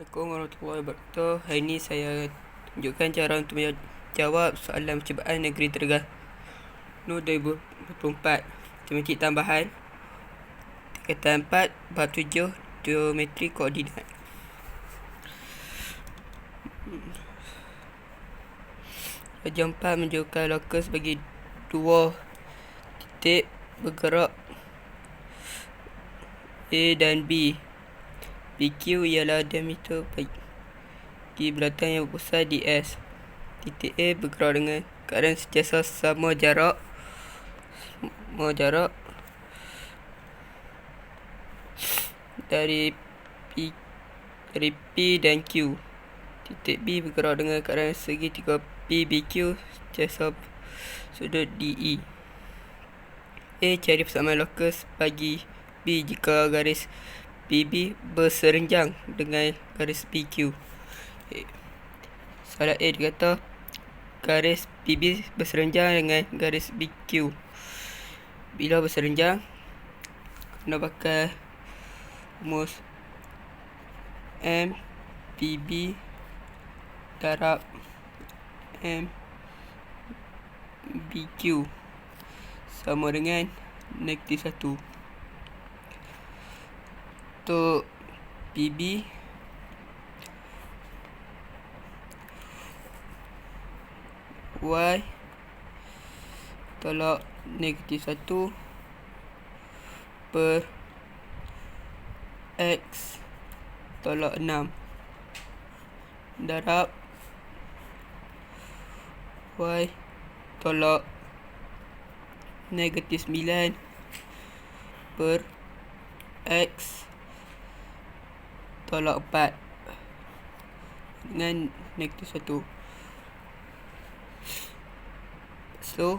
Assalamualaikum warahmatullahi wabarakatuh. Hari ini saya tunjukkan cara untuk menjawab soalan percubaan negeri Terengganu 2024. Matematik tambahan. Tingkatan 4, bab 7, geometri koordinat. Raja 4 menunjukkan lokus bagi dua titik bergerak A dan B. PQ ialah diameter bagi belakang yang besar DS. Titik A bergerak dengan keadaan sentiasa sama jarak sama jarak dari P dari P dan Q. Titik B bergerak dengan keadaan segi 3 P BQ sentiasa sudut DE. A cari persamaan lokus bagi B jika garis PB berserenjang dengan garis PQ. Soalan A dikata garis PB berserenjang dengan garis BQ. Bila berserenjang, kena pakai rumus M PB darab M BQ sama dengan negatif 1 untuk PB Y. Tolak negatif 1 per X tolak 6 darab. Y tolak negatif 9 per X tolak 4 dengan negatif 1 so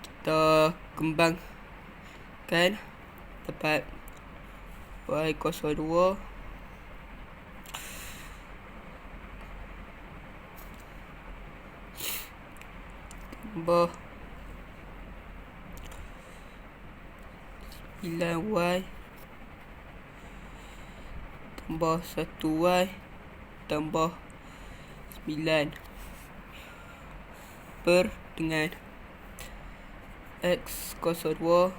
kita kembangkan dapat y kosong 2 tambah 9y tambah 1y tambah 9 per dengan x kosong 2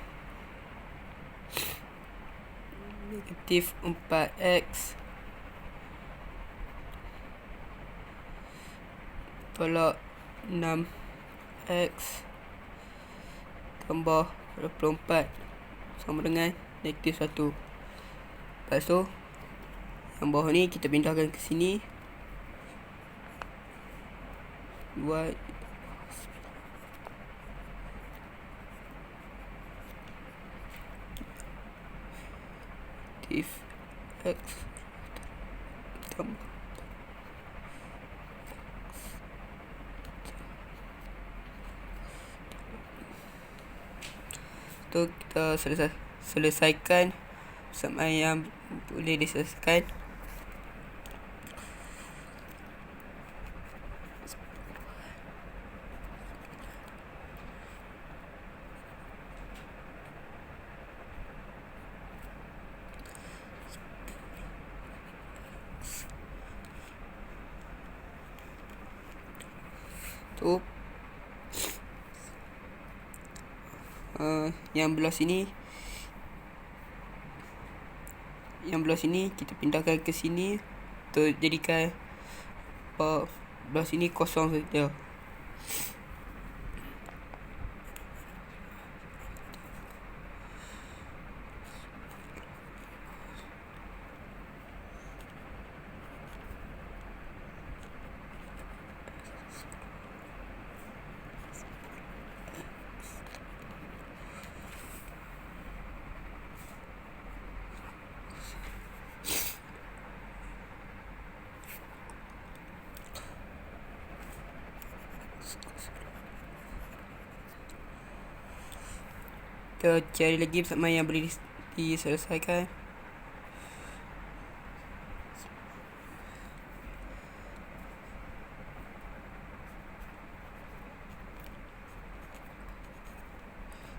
negatif 4x tolak 6x tambah 24 sama dengan negatif 1 lepas tu yang bawah ni kita pindahkan ke sini. Buat if x tu kita selesai selesaikan. Sama yang boleh diselesaikan tu. Uh, yang belah sini yang belah sini kita pindahkan ke sini untuk jadikan uh, belah sini kosong saja kita cari lagi bersama yang boleh diselesaikan.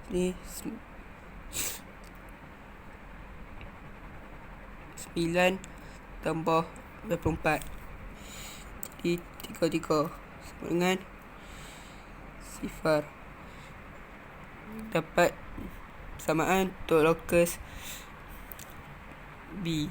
Ni 9 tambah 24 Jadi 33 sama dengan sifar Dapat samaan untuk locus B